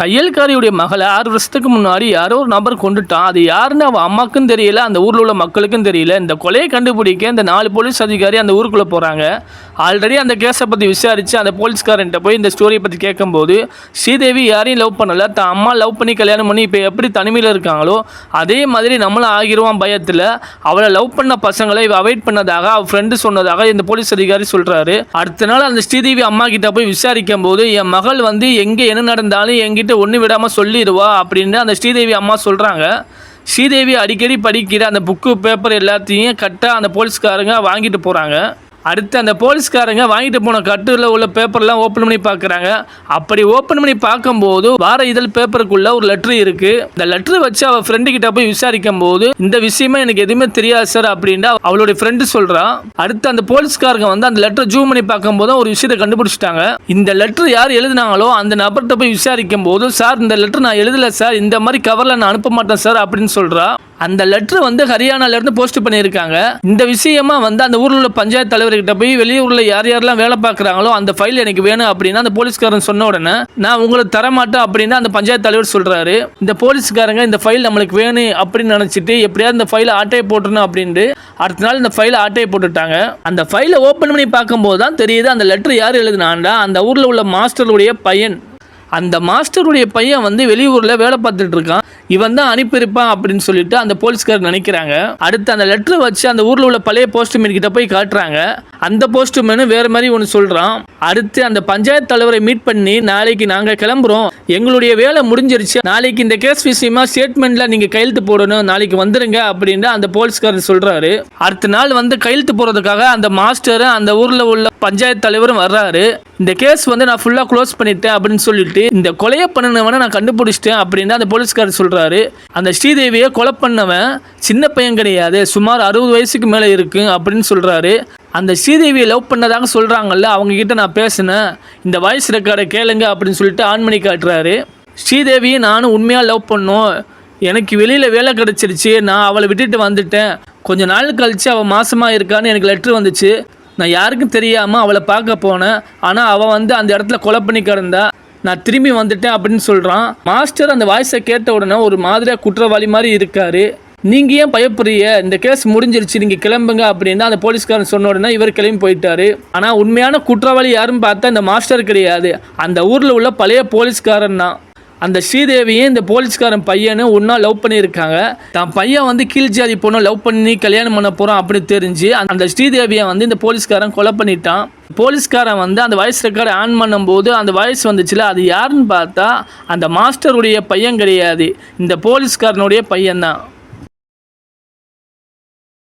தையல்காரியுடைய மகளை ஆறு வருஷத்துக்கு முன்னாடி யாரோ ஒரு நபர் கொண்டுட்டான். அது யாருன்னு அவன் அம்மாக்கும் தெரியல அந்த ஊரில் உள்ள மக்களுக்கும் தெரியல. இந்த கொலையை கண்டுபிடிக்க இந்த நாலு போலீஸ் அதிகாரி அந்த ஊருக்குள்ளே போகிறாங்க ஆல்ரெடி அந்த கேஸை பற்றி விசாரித்து அந்த போலீஸ்காரன்ட்ட போய் இந்த ஸ்டோரியை பற்றி கேட்கும்போது ஸ்ரீதேவி யாரையும் லவ் பண்ணலை. தான் அம்மா லவ் பண்ணி கல்யாணம் பண்ணி இப்போ எப்படி தனிமையில் இருக்காங்களோ அதே மாதிரி நம்மளும் ஆகிருவான் பயத்தில். அவளை லவ் பண்ண பசங்களை இவ அவாய்ட் பண்ணதாக அவள் ஃப்ரெண்டு சொன்னதாக இந்த போலீஸ் அதிகாரி சொல்கிறாரு அடுத்த நாள் அந்த ஸ்ரீதேவி அம்மா கிட்ட போய் விசாரிக்கும் போது என் மகள் வந்து எங்கே என்ன நடந்தாலும் என்கிட்ட ஒன்று விடாமல் சொல்லிடுவா அப்படின்னு அந்த ஸ்ரீதேவி அம்மா சொல்கிறாங்க ஸ்ரீதேவி அடிக்கடி படிக்கிற அந்த புக்கு பேப்பர் எல்லாத்தையும் கரெக்டாக அந்த போலீஸ்காரங்க வாங்கிட்டு போகிறாங்க அடுத்து அந்த போலீஸ்காரங்க வாங்கிட்டு போன கட்டுல உள்ள பேப்பர்லாம் ஓப்பன் பண்ணி பார்க்குறாங்க அப்படி ஓப்பன் பண்ணி பார்க்கும்போது வார இதழ் பேப்பருக்குள்ள ஒரு லெட்ரு இருக்கு. இந்த லெட்ரு வச்சு அவள் ஃப்ரெண்டு கிட்ட போய் விசாரிக்கும் போது இந்த விஷயமா எனக்கு எதுவுமே தெரியாது சார் அப்படின்ட்டு அவளுடைய ஃப்ரெண்டு சொல்றான் அடுத்து அந்த போலீஸ்காரங்க வந்து அந்த லெட்டர் ஜூம் பண்ணி பார்க்கும்போது ஒரு விஷயத்தை கண்டுபிடிச்சிட்டாங்க. இந்த லெட்டர் யார் எழுதினாங்களோ அந்த நபர்கிட்ட போய் விசாரிக்கும் போது சார் இந்த லெட்டர் நான் எழுதல சார் இந்த மாதிரி கவரில் நான் அனுப்ப மாட்டேன் சார் அப்படின்னு சொல்றா. அந்த லெட்டர் வந்து ஹரியானால இருந்து போஸ்ட் பண்ணியிருக்காங்க. இந்த விஷயமா வந்து அந்த ஊர்ல உள்ள பஞ்சாயத்து தலைவர்கிட்ட போய் வெளியூர்ல யார் யாரெல்லாம் வேலை பார்க்குறாங்களோ அந்த ஃபைல் எனக்கு வேணும் அப்படின்னா அந்த போலீஸ்காரன் சொன்ன உடனே நான் உங்களுக்கு தர மாட்டேன் அப்படின்னு அந்த பஞ்சாயத்து தலைவர் சொல்றாரு. இந்த போலீஸ்காரங்க இந்த ஃபைல் நம்மளுக்கு வேணும் அப்படின்னு நினைச்சிட்டு எப்படியாவது இந்த ஃபைலை ஆட்டையை போட்டுணும் அப்படின்ட்டு அடுத்த நாள் இந்த ஃபைலை ஆட்டையை போட்டுட்டாங்க. அந்த ஃபைலை ஓப்பன் பண்ணி பார்க்கும்போது தான் தெரியுது அந்த லெட்டர் யார் எழுதுனாண்டா அந்த ஊரில் உள்ள மாஸ்டருடைய பையன். அந்த மாஸ்டருடைய பையன் வந்து வெளியூரில் வேலை பார்த்துட்டு இருக்கான். இவன் தான் அனுப்பியிருப்பான் அப்படின்னு சொல்லிட்டு அந்த போலீஸ்காரர் நினைக்கிறாங்க. அடுத்து அந்த லெட்டரை வச்சு அந்த ஊரில் உள்ள பழைய போஸ்ட்மேன் கிட்ட போய் காட்டுறாங்க. அந்த போஸ்ட்மேனு வேற மாதிரி ஒன்று சொல்கிறான் அடுத்து அந்த பஞ்சாயத்து தலைவரை மீட் பண்ணி நாளைக்கு நாங்கள் கிளம்புறோம். எங்களுடைய வேலை முடிஞ்சிருச்சு. நாளைக்கு இந்த கேஸ் விஷயமா ஸ்டேட்மெண்ட்ல நீங்கள் கையெழுத்து போடணும். நாளைக்கு வந்துருங்க அப்படின்னு அந்த போலீஸ்காரர் சொல்கிறாரு அடுத்த நாள் வந்து கையெழுத்து போகிறதுக்காக அந்த மாஸ்டர் அந்த ஊரில் உள்ள பஞ்சாயத்து தலைவரும் வர்றாரு. இந்த கேஸ் வந்து நான் ஃபுல்லாக க்ளோஸ் பண்ணிட்டேன் அப்படின்னு சொல்லிட்டு இந்த கொலையை பண்ணினவனை நான் கண்டுபிடிச்சிட்டேன் அப்படின்னு அந்த போலீஸ்காரர் சொல்கிறாரு அந்த ஸ்ரீதேவியை கொலை பண்ணவன் சின்ன பையன் கிடையாது சுமார் அறுபது வயசுக்கு மேலே இருக்கு அப்படின்னு சொல்கிறாரு அந்த ஸ்ரீதேவியை லவ் பண்ணதாக சொல்கிறாங்கல்ல அவங்கக்கிட்ட நான் பேசினேன். இந்த வாய்ஸ் ரெக்கார்டை கேளுங்க அப்படின்னு சொல்லிட்டு ஆன் பண்ணி காட்டுறாரு. ஸ்ரீதேவியை நானும் உண்மையாக லவ் பண்ணோம். எனக்கு வெளியில் வேலை கிடச்சிருச்சு நான் அவளை விட்டுட்டு வந்துட்டேன். கொஞ்ச நாள் கழித்து அவள் மாசமாக இருக்கான்னு எனக்கு லெட்ரு வந்துச்சு. நான் யாருக்கும் தெரியாமல் அவளை பார்க்க போனேன். ஆனால் அவள் வந்து அந்த இடத்துல கொலை பண்ணி கிடந்தா நான் திரும்பி வந்துட்டேன் அப்படின்னு சொல்கிறான் மாஸ்டர் அந்த வாய்ஸை கேட்ட உடனே ஒரு மாதிரியாக குற்றவாளி மாதிரி இருக்கார். நீங்கள் ஏன் பயப்படுறிய இந்த கேஸ் முடிஞ்சிருச்சு நீங்கள் கிளம்புங்க அப்படின்னு அந்த போலீஸ்காரன் சொன்ன உடனே இவர் கிளம்பி போயிட்டாரு. ஆனால் உண்மையான குற்றவாளி யாருன்னு பார்த்தா இந்த மாஸ்டர் கிடையாது. அந்த ஊரில் உள்ள பழைய போலீஸ்காரன் தான். அந்த ஸ்ரீதேவியும் இந்த போலீஸ்காரன் பையனும் ஒன்றா லவ் பண்ணியிருக்காங்க. தான் பையன் வந்து கீழ் ஜாதி பொண்ணை லவ் பண்ணி கல்யாணம் பண்ண போகிறோம் அப்படின்னு தெரிஞ்சு அந்த ஸ்ரீதேவியை வந்து இந்த போலீஸ்காரன் கொலை பண்ணிட்டான். போலீஸ்காரன் வந்து அந்த வாய்ஸ் ரெக்கார்டு ஆன் பண்ணும்போது அந்த வாய்ஸ் வந்துச்சுல அது யாருன்னு பார்த்தா அந்த மாஸ்டருடைய பையன் கிடையாது. இந்த போலீஸ்காரனுடைய பையன்தான்.